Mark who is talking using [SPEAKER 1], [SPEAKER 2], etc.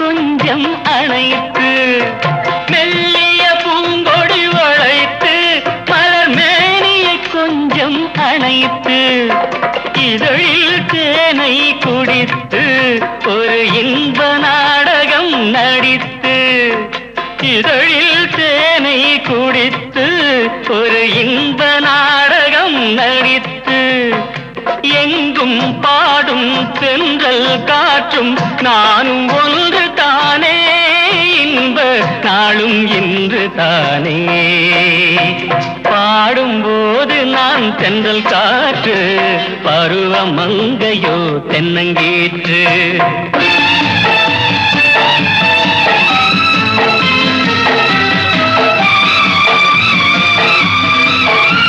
[SPEAKER 1] கொஞ்சம் அணைத்து மெல்லிய பூங்கொடி வளைத்து மலர் மேனியை கொஞ்சம் அணைத்து இதழில் தேனை குடித்து ஒரு இன்ப நாடகம் நடித்து இதழில் தேனை குடித்து ஒரு இன்ப நாடகம் நடித்து. எங்கும் பாடும் தென்றல் காற்றும் நானும் ஒன்று தானே இன்ப நாளும் இன்று தானே. பாடும்போது நான் தென்றல் காற்று பருவ மங்கையோ தென்னங்கீற்று.